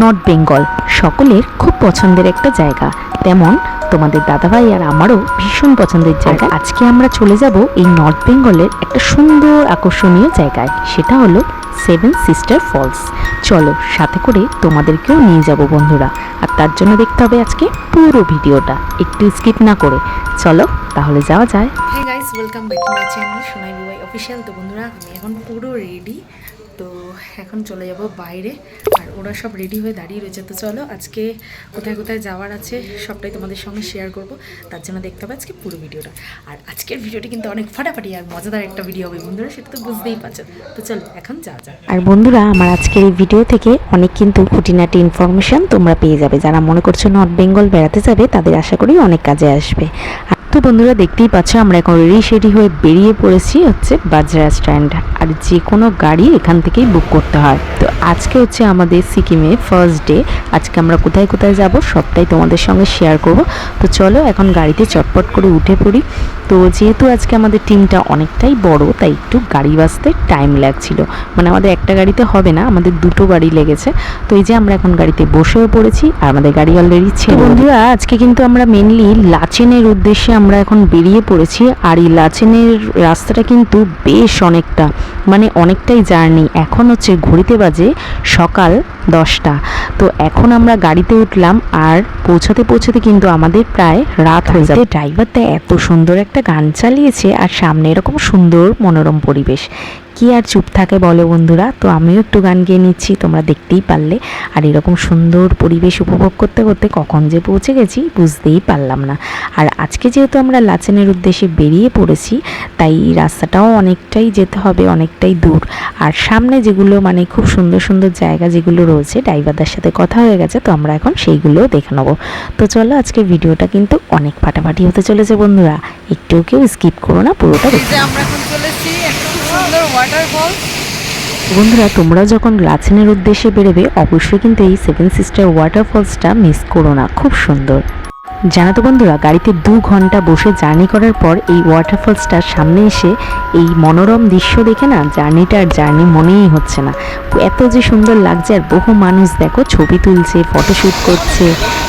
North Bengal সকলের খুব পছন্দের একটা জায়গা। তেমন তোমাদের দাদাভাই আর আমারও ভীষণ পছন্দের জায়গা। আজকে আমরা চলে যাব এই নর্থ বেঙ্গলের একটা সুন্দর আকর্ষণীয় জায়গায়। সেটা হলো সেভেন সিস্টার ফলস। চলো সাথে করে তোমাদেরকেও নিয়ে যাব বন্ধুরা। আর তার জন্য দেখতে হবে আজকে পুরো ভিডিওটা। একটু স্কিপ না করে। চলো তাহলে যাওয়া যায়। হ্যাঁ guys welcome back to my channel Sonai Bubai official তো বন্ধুরা, আমি এখন পুরো রেডি তো এখন চলে যাব বাইরে, আর ওরা সব রেডি হয়ে দাঁড়িয়ে রয়েছে। তো চলো আজকে কোথায় কোথায় যাওয়ার আছে সবটাই তোমাদের সঙ্গে শেয়ার করব। তার জন্য দেখতে হবে আজকে পুরো ভিডিওটা। আর আজকের ভিডিওটি কিন্তু অনেক ফাটাফাটি আর মজাদার একটা ভিডিও হবে বন্ধুরা, সেটা তো বুঝতেই পারছ। তো চলো, এখন যা যা আর বন্ধুরা, আমার আজকের এই ভিডিও থেকে অনেক কিন্তু খুঁটিনাটি ইনফরমেশন তোমরা পেয়ে যাবে। যারা মনে করছ নর্থ বেঙ্গল বেড়াতে যাবে, তাদের আশা করি অনেক কাজে আসবে। তো বন্ধুরা দেখতেই পাচ্ছ, আমরা এখন রেডি সেডি হয়ে বেরিয়ে পড়েছি হচ্ছে বাজরা স্ট্যান্ড। আর যে কোনো গাড়ি এখান থেকেই বুক করতে হয়। তো আজকে হচ্ছে আমাদের সিকিমে ফার্স্ট ডে আজকে আমরা কোথায় কোথায় যাব সবটাই তোমাদের সঙ্গে শেয়ার করব। তো চলো এখন গাড়িতে চটপট করে উঠে পড়ি। তো যেহেতু আজকে আমাদের টিমটা অনেকটাই বড়, তাই একটু গাড়ি বাসতে টাইম লাগছিল। মানে আমাদের একটা গাড়িতে হবে না, আমাদের দুটো গাড়ি লেগেছে। তো এই যে আমরা এখন গাড়িতে বসেও পড়েছি, আর আমাদের গাড়ি অলরেডি ছিল। বন্ধুরা, আজকে কিন্তু আমরা মেনলি লাচেনের উদ্দেশ্যে আমরা এখন বেরিয়ে পড়েছি আর এই লাচেনের রাস্তাটা কিন্তু বেশ অনেকটা মানে অনেকটাই জার্নি। এখন হচ্ছে ঘড়িতে বাজে সকাল দশটা। তো এখন আমরা গাড়িতে উঠলাম আর পৌঁছাতে পৌঁছাতে কিন্তু আমাদের প্রায় রাত হয়ে যাবে। ড্রাইভারটা এত সুন্দর একটা গান চালিয়েছে আর সামনে এরকম সুন্দর মনোরম পরিবেশ। কি আর চুপ থাকে বলো বন্ধুরা? তো আমিও একটু গান গেয়ে নিচ্ছি, তোমরা দেখতেই পারলে। আর এরকম সুন্দর পরিবেশ উপভোগ করতে করতে কখন যে পৌঁছে গেছি বুঝতেই পারলাম না। আর আজকে যেহেতু আমরা লাচেনের উদ্দেশ্যে বেরিয়ে পড়েছি, তাই রাস্তাটাও অনেকটাই যেতে হবে, অনেকটাই দূর। আর সামনে যেগুলো মানে খুব সুন্দর সুন্দর জায়গা যেগুলো রয়েছে ড্রাইভারদের সাথে কথা হয়ে গেছে, তো আমরা এখন সেইগুলোও দেখে নেব। তো চলো আজকে ভিডিওটা কিন্তু অনেক ফাটাফাটি হতে চলেছে বন্ধুরা। একটুও কেউ স্কিপ করো না, পুরোটা দেখো আমরা এখন চলেছি একটা বন্ধুরা তোমরা যখন লাচেনের উদ্দেশ্যে বেরোবে, অবশ্যই কিন্তু এই সেভেন সিস্টার ওয়াটারফলসটা মিস করো না। খুব সুন্দর। জানো তো বন্ধুরা, গাড়িতে দু ঘণ্টা বসে জার্নি করার পর এই ওয়াটারফলসটার সামনে এসে এই মনোরম দৃশ্য দেখে না জার্নিটা আর জার্নি মনেই হচ্ছে না। এত যে সুন্দর লাগছে আর বহু মানুষ দেখো ছবি তুলছে ফটোশ্যুট করছে,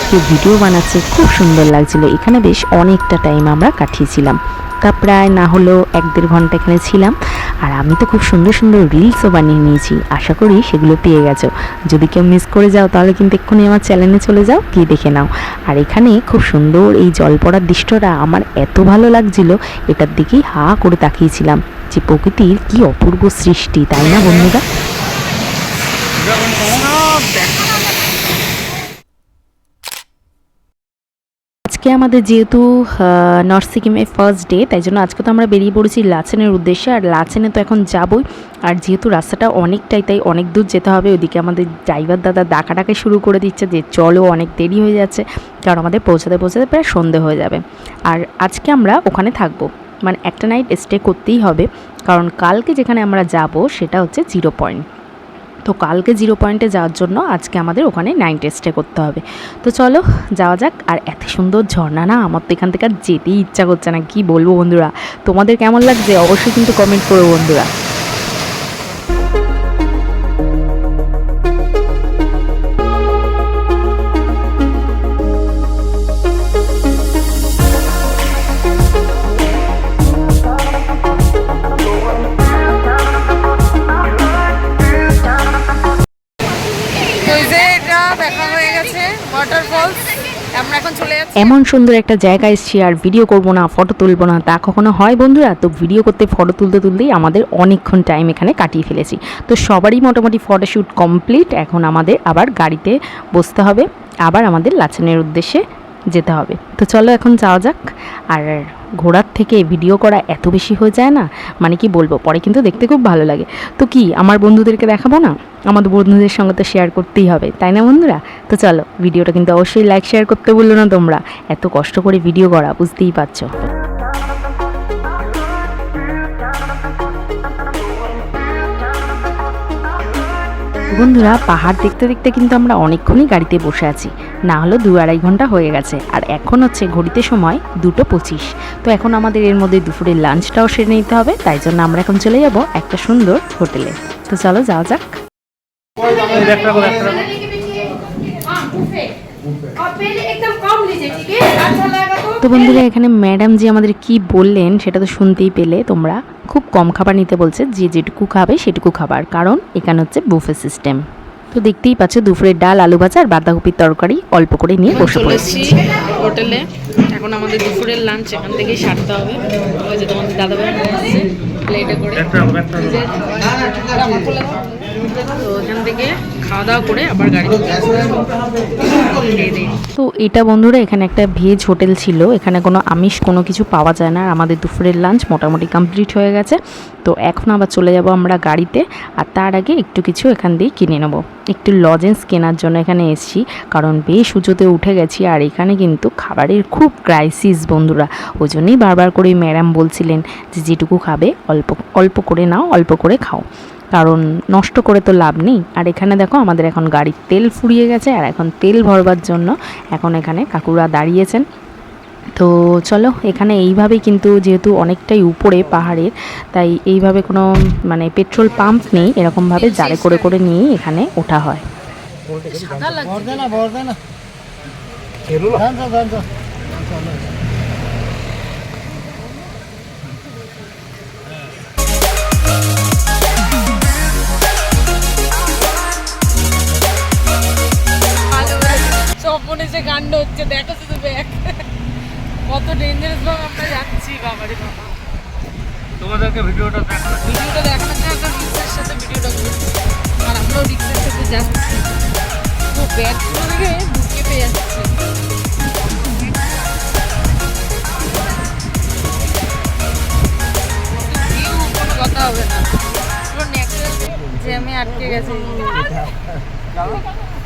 কেউ ভিডিও বানাচ্ছে, খুব সুন্দর লাগছিল। এখানে বেশ অনেকটা টাইম আমরা কাটিয়েছিলাম। তা প্রায় না হলেও এক দেড় ঘণ্টা এখানে ছিলাম। আর আমি তো খুব সুন্দর সুন্দর রিলসও বানিয়ে নিয়েছি। আশা করি সেগুলো পেয়ে গেছো। যদি কেউ মিস করে যাও তাহলে কিন্তু এক্ষুনি আমার চ্যানেলে চলে যাও, গিয়ে দেখে নাও। আর এখানে খুব সুন্দর এই জল পড়ার দৃশ্যটা আমার এত ভালো লাগছিল, এটার দিকেই হা করে তাকিয়েছিলাম যে প্রকৃতির কি অপূর্ব সৃষ্টি, তাই না বন্ধুরা সব দেখো আজকে আমাদের যেহেতু নর্থ সিকিমে ফার্স্ট ডে তাই জন্য আজকে তো আমরা বেরিয়ে পড়েছি লাচেনের উদ্দেশ্যে। আর লাচেনে তো এখন যাবই। আর যেহেতু রাস্তাটা অনেকটাই, তাই অনেক দূর যেতে হবে। ওদিকে আমাদের ড্রাইভার দাদা ডাকা ডাকা শুরু করে দিচ্ছে যে, চলো অনেক দেরি হয়ে যাচ্ছে। কারণ আমাদের পৌঁছাতে পৌঁছাতে প্রায় সন্ধে হয়ে যাবে। আর আজকে আমরা ওখানে থাকব। মানে একটা নাইট স্টে করতেই হবে। কারণ কালকে যেখানে আমরা যাব, সেটা হচ্ছে জিরো পয়েন্ট তো কালকে জিরো পয়েন্টে যাওয়ার জন্য আজকে আমাদের ওখানে নাইন টেস্টে করতে হবে। তো চলো, যাওয়া যাক। আর এত সুন্দর ঝর্ণা না? আমার তো এখান থেকে আর যেতেই ইচ্ছা করছে না। কি বলব বন্ধুরা? তোমাদের কেমন লাগছে? অবশ্যই কিন্তু কমেন্ট করো বন্ধুরা। এমন সুন্দর একটা জায়গায় এসছি আর ভিডিও করব না ফটো তুলবো না, তা কখনো হয় বন্ধুরা? তো ভিডিও করতে ফটো তুলতে তুলতেই আমাদের অনেকক্ষণ টাইম এখানে কাটিয়ে ফেলেছি। তো সবারই মোটামুটি ফটোশ্যুট কমপ্লিট এখন আমাদের আবার গাড়িতে বসতে হবে। আবার আমাদের লাচনের উদ্দেশ্যে যেতে হবে। তো চলো এখন যাওয়া যাক। আর ঘোরার থেকে ভিডিও করা এত বেশি হয়ে যায় না মানে কি বলব? পরে কিন্তু দেখতে খুব ভালো লাগে। তো কি, আমার বন্ধুদেরকে দেখাবো না? আমাদের বন্ধুদের সঙ্গে তো শেয়ার করতেই হবে, তাই না বন্ধুরা? তো চলো ভিডিওটা কিন্তু অবশ্যই লাইক শেয়ার করতে বলল না তোমরা। এত কষ্ট করে ভিডিও করা, বুঝতেই পারছ। বন্ধুরা পাহাড় দেখতে দেখতে কিন্তু আমরা অনেকক্ষণই গাড়িতে বসে আছি। না হলো দু আড়াই ঘণ্টা হয়ে গেছে। আর এখন হচ্ছে ঘড়িতে সময় দুটো পঁচিশ। তো এখন আমাদের এর মধ্যে দুপুরের লাঞ্চটাও সেরে নিতে হবে। তাই জন্য আমরা এখন চলে যাব একটা সুন্দর হোটেলে। তো চলো যাওয়া যাক। और তো বন্ধুরা এখানে ম্যাডাম যে আমাদের কি বললেন সেটা তো শুনতেই পেলে তোমরা। খুব কম খাবার নিতে বলছে যে যেটুকু খাবে সেটুকু খাবার কারণ এখানে হচ্ছে বুফে সিস্টেম। তো দেখতেই পাচ্ছ দুপুরের ডাল আলু ভাজা আর বাঁধাকপির তরকারি অল্প করে নিয়ে বসে পড়েছি। হোটেলে। এখন আমাদের দুপুরের লাঞ্চ এখান থেকেই সারতে হবে। ওই যে তোমাদের দাদাভাই প্লেটে করে। তো ওখান থেকে খাওয়া দাওয়া করে আবার তো এটা বন্ধুরা, এখানে একটা ভেজ হোটেল ছিল। এখানে কোনো আমিষ কোনো কিছু পাওয়া যায় না। আর আমাদের দুপুরের লাঞ্চ মোটামুটি কমপ্লিট হয়ে গেছে। তো এখন আবার চলে যাব আমরা গাড়িতে। আর তার আগে একটু কিছু এখান দিয়ে কিনে নেব। একটু লজেন্স কেনার জন্য এখানে এসেছি। কারণ বেশ উঁচুতে উঠে গেছি। আর এখানে কিন্তু খাবারের খুব ক্রাইসিস বন্ধুরা। ওই জন্যই বারবার করে ম্যাডাম বলছিলেন যে যেটুকু খাবে, অল্প অল্প করে নাও, অল্প করে খাও। কারণ নষ্ট করে তো লাভ নেই। আর এখানে দেখো আমাদের এখন গাড়ির তেল ফুরিয়ে গেছে আর এখন তেল ভরবার জন্য এখন এখানে কাকুরা দাঁড়িয়েছেন। তো চলো এখানে এইভাবে কিন্তু যেহেতু অনেকটাই উপরে পাহাড়ের, তাই এইভাবে কোনো মানে পেট্রোল পাম্প নেই, এরকমভাবে জারে করে করে নিয়ে এখানে ওঠা হয়। বর্ধনা কাণ্ড হচ্ছে দেখো শুধু ব্যাগ কত ডেঞ্জারাস ভাবে আমরা যাচ্ছি বাবারে বাবা। তোমাদেরকে ভিডিওটা দেখানো ভিডিওটা দেখানোর জন্য একটা রিক্সের সাথে ভিডিওটা করছি। আর আমরাও রিক্সের সাথে যাচ্ছি। তো ব্যাগগুলো দেখে বুকে পেয়ে যাচ্ছি। কথা হবে না। পুরো ন্যাচারাল জ্যামে আটকে গেছে।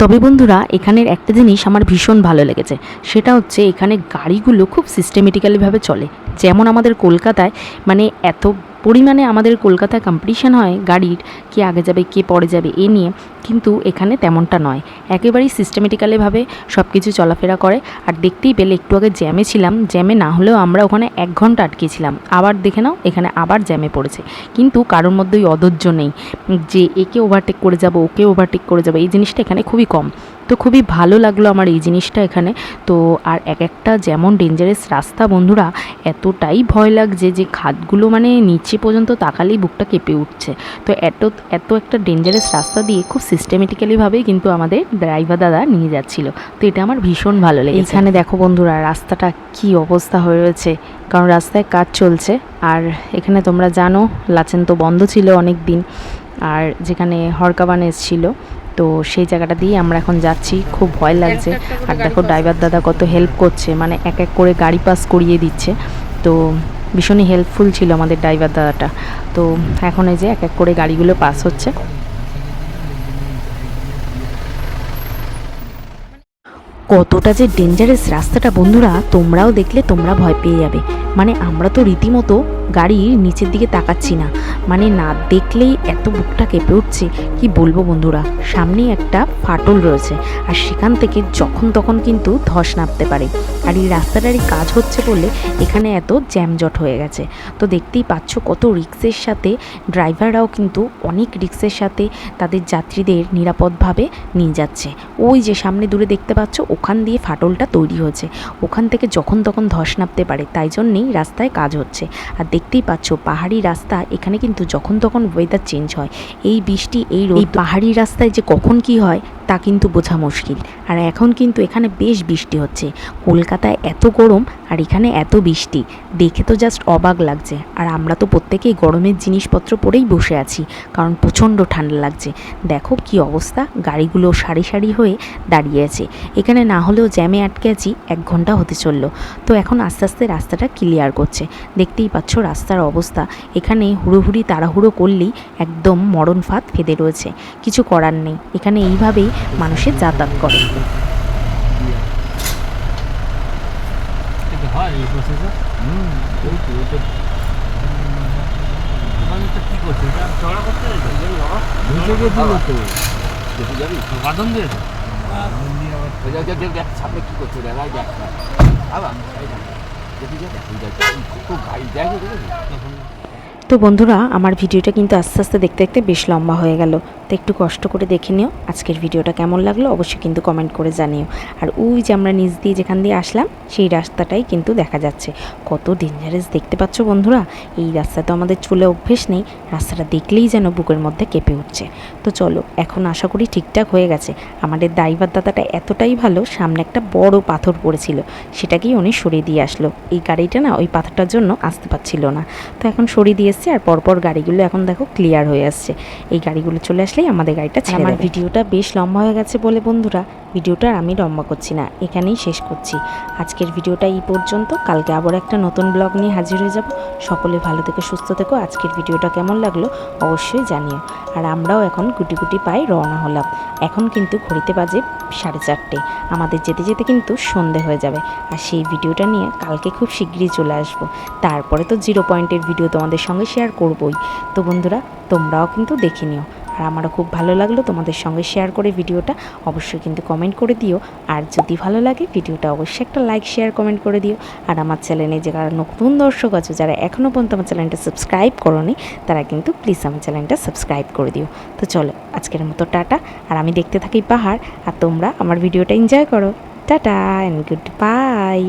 তবে বন্ধুরা, এখানের একটা জিনিস আমার ভীষণ ভালো লেগেছে। সেটা হচ্ছে এখানে গাড়িগুলো খুব সিস্টেমেটিক্যালিভাবে চলে। যেমন আমাদের কলকাতায় মানে এত পরিমাণে আমাদের কলকাতায় কম্পিটিশন হয়, গাড়ির কে আগে যাবে, কে পরে যাবে, এ নিয়ে। কিন্তু এখানে তেমনটা নয়। একেবারেই সিস্টেমেটিক্যালিভাবে সব কিছু চলাফেরা করে। আর দেখতেই পেলে, একটু আগে জ্যামে ছিলাম। জ্যামে না হলেও আমরা ওখানে এক ঘণ্টা আটকেছিলাম। আবার দেখে নাও, এখানে আবার জ্যামে পড়েছে। কিন্তু কারোর মধ্যে ওই অধৈর্য নেই যে, একে ওভারটেক করে যাব, ওকে ওভারটেক করে যাব। এই জিনিসটা এখানে খুবই কম। তো খুবই ভালো লাগল আমার এই জিনিসটা এখানে। তো আর এক একটা যেমন ডেঞ্জারাস রাস্তা বন্ধুরা, এতটাই ভয় লাগছে যে খাদগুলো মানে নিচে পর্যন্ত তাকালেই বুকটা কেঁপে উঠছে। তো এত এত একটা ডেঞ্জারাস রাস্তা দিয়ে খুব সিস্টেমেটিক্যালিভাবেই কিন্তু আমাদের ড্রাইভার দাদা নিয়ে যাচ্ছিল। তো এটা আমার ভীষণ ভালো লেগেছে। এখানে দেখো বন্ধুরা, রাস্তাটা কি অবস্থা হয়ে রয়েছে। কারণ রাস্তায় কাজ চলছে। আর এখানে তোমরা জানো, লাচেন তো বন্ধ ছিল অনেক দিন আর যেখানে হরকাবান এসছিল তো সেই জায়গাটা দিয়ে আমরা এখন যাচ্ছি। খুব ভয় লাগছে। আর দেখো ড্রাইভার দাদা কত হেল্প করছে। মানে এক এক করে গাড়ি পাস করিয়ে দিচ্ছে। তো ভীষণই হেল্পফুল ছিল আমাদের ড্রাইভার দাদাটা। তো এখন এই যে এক এক করে গাড়িগুলো পাস হচ্ছে। কতটা যে ডেঞ্জারাস রাস্তাটা বন্ধুরা, তোমরাও দেখলে তোমরা ভয় পেয়ে যাবে। মানে আমরা তো রীতিমতো গাড়ির নিচের দিকে তাকাচ্ছি না। মানে না দেখলেই এত বুকটা কেঁপে উঠছে। কি বলব বন্ধুরা, সামনেই একটা ফাটল রয়েছে। আর সেখান থেকে যখন তখন কিন্তু ধস নামতে পারে। আর এই রাস্তাটারই কাজ হচ্ছে বলে এখানে এত জ্যামজট হয়ে গেছে। তো দেখতেই পাচ্ছ কত রিক্সের সাথে ড্রাইভাররাও কিন্তু অনেক রিক্সের সাথে তাদের যাত্রীদের নিরাপদভাবে নিয়ে যাচ্ছে। ওই যে সামনে দূরে দেখতে পাচ্ছ ওখান দিয়ে ফাটলটা তৈরি হয়েছে। ওখান থেকে যখন তখন ধস নামতে পারে তাই জন্যেই রাস্তায় কাজ হচ্ছে। আর দেখতেই পাচ্ছ পাহাড়ি রাস্তা এখানে কিন্তু যখন তখন ওয়েদার চেঞ্জ হয়। এই বৃষ্টি এই রোদ পাহাড়ি রাস্তায় যে কখন কি হয় তা কিন্তু বোঝা মুশকিল। আর এখন কিন্তু এখানে বেশ বৃষ্টি হচ্ছে। কলকাতায় এত গরম আর এখানে এত বৃষ্টি দেখে তো জাস্ট অবাক লাগছে। আর আমরা তো প্রত্যেকেই গরমের জিনিসপত্র পরেই বসে আছি কারণ প্রচণ্ড ঠান্ডা লাগছে। দেখো কি অবস্থা গাড়িগুলো সারি সারি হয়ে দাঁড়িয়ে আছে। এখানে না হলেও জ্যামে আটকে আছি এক ঘণ্টা হতে চলল। তো এখন আস্তে আস্তে রাস্তাটা ক্লিয়ার করছে। দেখতেই পাচ্ছ রাস্তার অবস্থা। এখানে হুড়োহুড়ি তাড়াহুড়ো করলেই একদম মরণ ফাঁদ ফেদে রয়েছে। কিছু করার নেই। এখানে এইভাবেই মানুষের যাতায়াত করে। হয় এই প্রসেসে হুম ওই তো ওই তো। ওখানে কি করছে? চড়া করতে যাবি? বাদন দিয়েছে। সামনে কি করছে দেখা যাক আবার দেখি দেখি গাড়ি দেখে দেখেছি তো বন্ধুরা, আমার ভিডিওটা কিন্তু আস্তে আস্তে দেখতে দেখতে বেশ লম্বা হয়ে গেল। তো একটু কষ্ট করে দেখে নিও, আজকের ভিডিওটা কেমন লাগল অবশ্যই কিন্তু কমেন্ট করে জানিও। আর ওই যে আমরা নিচ দিয়ে যেখান দিয়ে আসলাম, সেই রাস্তাটাই কিন্তু দেখা যাচ্ছে। কত ডেঞ্জারাস দেখতে পাচ্ছ বন্ধুরা? এই রাস্তা তো আমাদের চলে অভ্যেস নেই, রাস্তাটা দেখলেই যেন বুকের মধ্যে কেঁপে উঠছে। তো চলো, এখন আশা করি ঠিকঠাক হয়ে গেছে। আমাদের ড্রাইভার দাদাটা এতটাই ভালো, সামনে একটা বড় পাথর পড়েছিল, সেটাকেই উনি সরিয়ে দিয়ে আসলো। এই গাড়িটা না, ওই পাথরটার জন্য আসতে পারছিল না। তো এখন সরিয়ে দিয়ে এসছে আর পরপর গাড়িগুলো এখন দেখো ক্লিয়ার হয়ে আসছে। এই গাড়িগুলো চলে আসলেই আমাদের গাড়িটা ছেড়ে আমার ভিডিওটা বেশ লম্বা হয়ে গেছে বলে বন্ধুরা ভিডিওটা আমি লম্বা করছি না এখানেই শেষ করছি। আজকের ভিডিওটা এই পর্যন্ত কালকে আবার একটা নতুন ব্লগ নিয়ে হাজির হয়ে যাব। সকলে ভালো থেকে সুস্থ থেকো আজকের ভিডিওটা কেমন লাগল অবশ্যই জানিও। আর আমরাও এখন গুটি গুটি পাই রওনা হলাম। এখন কিন্তু ঘড়িতে বাজে সাড়ে চারটে। আমাদের যেতে যেতে কিন্তু সন্ধে হয়ে যাবে। আর সেই ভিডিওটা নিয়ে কালকে খুব শিগগিরই চলে আসব। তারপরে তো জিরো পয়েন্টের ভিডিও তোমাদের সঙ্গে শেয়ার করবই। তো বন্ধুরা, তোমরাও কিন্তু দেখে নিও। আর আমারও খুব ভালো লাগল তোমাদের সঙ্গে শেয়ার করে ভিডিওটা। অবশ্যই কিন্তু কমেন্ট করে দিও। আর যদি ভালো লাগে, ভিডিওটা অবশ্যই একটা লাইক শেয়ার কমেন্ট করে দিও। আর আমার চ্যানেলে যারা নতুন দর্শক আছে, যারা এখনও পর্যন্ত আমার চ্যানেলটা সাবস্ক্রাইব করোনি, তারা কিন্তু প্লিজ আমার চ্যানেলটা সাবস্ক্রাইব করে দিও। তো চলো, আজকের মতো টাটা। আর আমি দেখতে থাকি পাহাড়। আর তোমরা আমার ভিডিওটা এনজয় করো। Tata and good bye